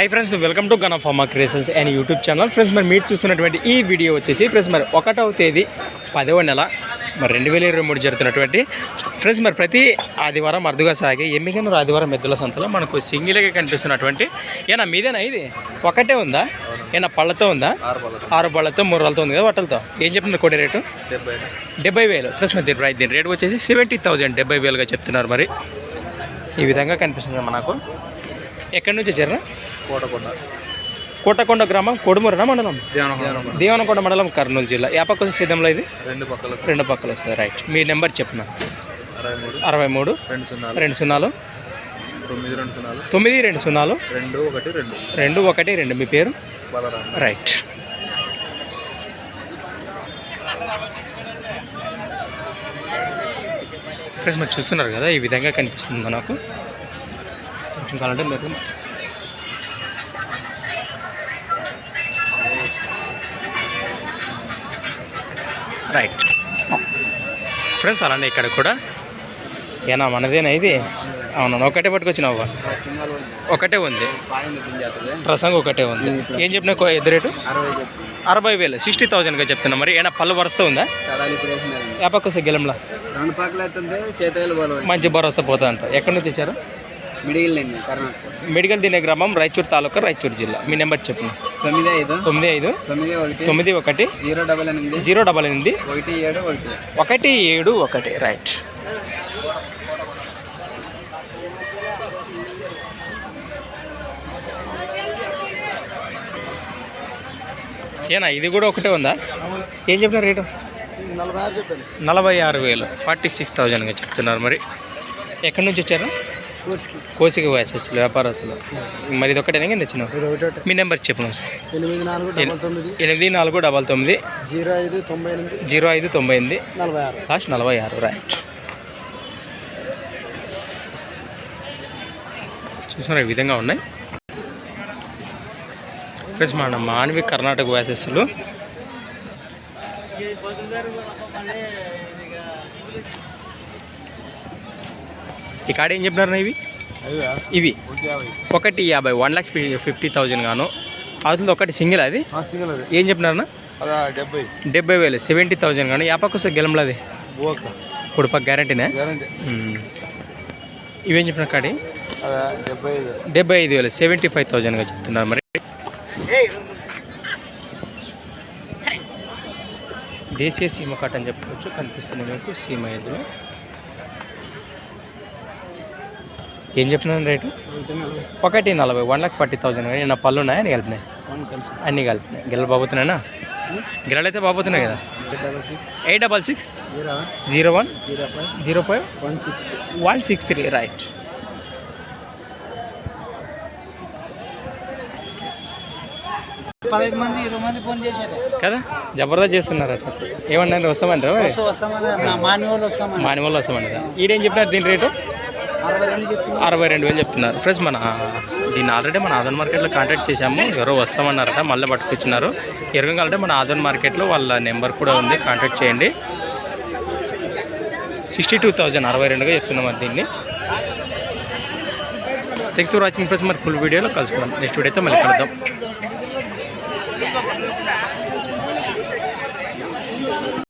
Hi friends welcome to gun pharma creations and YouTube channel friends మరి మీరు చూస్తున్నటువంటి ఈ వీడియో వచ్చేసి ఫ్రెండ్స్ మరి ఒకటవ తేదీ పదవ నెల మరి రెండు వేల ఇరవై మూడు జరుగుతున్నటువంటి ఫ్రెండ్స్ మరి ప్రతి ఆదివారం అరుదుగా సాగే ఎమ్మికనూరు ఆదివారం ఎద్దుల సంతలో మనకు సింగిల్గా కనిపిస్తున్నటువంటి ఏనా మీదేనా ఇది? ఒకటే ఉందా? ఏనా పళ్ళతో ఉందా? ఆరు పళ్ళతో మూడు రాళ్ళతో ఉంది కదా వట్టలతో ఏం చెప్తున్నారు కోటి రేటు? డెబ్బై వేలు. ఫ్రెండ్స్ మరి దీని దీని రేట్ వచ్చేసి సెవెంటీ థౌజండ్ డెబ్బై వేలుగా చెప్తున్నారు మరి. ఈ విధంగా కనిపిస్తుంది మనకు. ఎక్కడి నుంచి వచ్చారా? కోటకొండ. కోటకొండ గ్రామం కొడుమూరనా మండలం? దేవనకొండ మండలం. కర్నూలు జిల్లా. ఏ పక్క వస్తుంది సేద్యంలో ఇది? రెండు పక్కల రెండు పక్కలు వస్తుంది రైట్ మీ నెంబర్ చెప్పిన? అరవై మూడు. రెండు సున్నాలు. రెండు సున్నాలు. తొమ్మిది రెండు సున్నాలు. తొమ్మిది రెండు సున్నాలు. రెండు ఒకటి రెండు. రెండు ఒకటి రెండు. మీ పేరు? రైట్ ఫ్రెండ్స్ మరి చూస్తున్నారు కదా ఈ విధంగా కనిపిస్తుంది మనకు. కొంచెం కావాలంటే మీరు రైట్ ఫ్రెండ్స్ అలానే ఇక్కడ కూడా. ఏనా మనదేనా ఇది? అవును ఒకటే పట్టుకొచ్చినావు ఒకటే ఉంది. ప్రసంగం ఒకటే ఉంది. ఏం చెప్పిన కో- ఎద్దు రేటు? అరవై వేలు. సిక్స్టీ థౌజండ్గా చెప్తున్నా మరి. ఏమైనా పళ్ళు వరుస్తూ ఉందా? ఏపక్క వస్తే గెలంలా? మంచి భరోసా పోతా అంట. ఎక్కడి నుంచి వచ్చారు మెడికల్ దినే గ్రామం రాయచూరు తాలూకా రాయచూరు జిల్లా. మీ నెంబర్ చెప్పు. తొమ్మిది ఐదు. తొమ్మిది ఐదు. తొమ్మిది ఒకటి. తొమ్మిది ఒకటి. జీరో డబల్ ఎనిమిది. జీరో డబల్ ఎనిమిది. ఒకటి ఏడు ఒకటి. ఒకటి ఏడు ఒకటి. రైట్. ఏనా ఇది కూడా ఒకటే ఉందా? ఏం చెప్పిన రేటు? నలభై ఆరు చెప్పాను. నలభై ఆరు వేలు. ఫార్టీ సిక్స్ థౌజండ్గా చెప్తున్నారు మరి. ఎక్కడి నుంచి వచ్చారు? కోసిక. వ్యాసెస్లు వ్యాపారస్తులు. మరి ఇది ఒకటేనా కింద ఒకటి మీ నెంబర్ చెప్పను సార్. ఎనిమిది నాలుగు డబల్ తొమ్మిది. ఎనిమిది నాలుగు డబల్ తొమ్మిది. జీరో ఐదు తొంభై ఎనిమిది. జీరో ఐదు తొంభై ఎనిమిది. నలభై ఆరు. లాస్ట్ నలభై ఆరు రైట్. చూసారా ఈ విధంగా ఉన్నాయి? ఫ్రెండ్స్ మన మానవి కర్ణాటక వ్యాసెస్లు ఈ కాడ ఏం చెప్పినారు ఇవి? ఇవి. ఒకటి యాభై వన్ ల్యాక్ ఫిఫ్టీ థౌజండ్ గాను. అవుతుంది ఒకటి సింగిల్ అది? సింగల్ అది. ఏం చెప్పినారన్నా? డెబ్బై. డెబ్బై వేలు సెవెంటీ థౌజండ్ కానీ యాపకు వస్తే గెలంలది బోక కుడిపక్క గ్యారంటీనే? గ్యారంటీ. ఇవేం చెప్పిన కాడి? అదా డెబ్బై ఐదు. డెబ్బై ఐదు వేలు సెవెంటీ ఫైవ్ థౌజండ్గా చెప్తున్నారు మరి. దేశీయ సీమ కాట్ అని చెప్పుకోవచ్చు కనిపిస్తుంది మీకు సీమ ఎదురు ఏం చెప్తున్నాను రేటు? ఒకటి నలభై వన్ లాక్ ఫార్టీ థౌజండ్ కానీ నా పళ్ళు ఉన్నాయా అని కలిపినాయి అన్నీ కలిపినాయి? గిల్ల బాబోతున్నాయినా? గిల్లలైతే బాబోతున్నాయి కదా? Eight double six. Zero one. Zero five. Zero five? One six one six three right. పదహైదు మంది ఇరవై మంది ఫోన్ చేశారు. కదా? జబర్దస్త్ చేస్తున్నారు అట్లా ఏమన్నారు? వస్తామంటారా మరి? వస్తామన్నారు నా మాని వాళ్ళు వస్తామన్నారు మాని వాళ్ళు వస్తామంటారా? ఈడేం చెప్పినారు దీని రేటు? అరవై రెండు వేలు చెప్తున్నారు. ఫ్రెండ్స్ మన దీన్ని ఆల్రెడీ మన ఆదన్ మార్కెట్లో కాంటాక్ట్ చేశాము. ఎవరో వస్తామన్నారట మళ్ళీ పట్టుకొచ్చినారు. ఎరగం కావాలంటే మన ఆదన్ మార్కెట్లో వాళ్ళ నెంబర్ కూడా ఉంది. కాంటాక్ట్ చేయండి. సిక్స్టీ టూ థౌజండ్ అరవై రెండుగా చెప్తున్నాం మరి దీన్ని. థ్యాంక్స్ ఫర్ వాచింగ్ ఫ్రెండ్స్ మరి ఫుల్ వీడియోలో కలుసుకుందాం. నెక్స్ట్ వీడియో అయితే మళ్ళీ కలుద్దాం.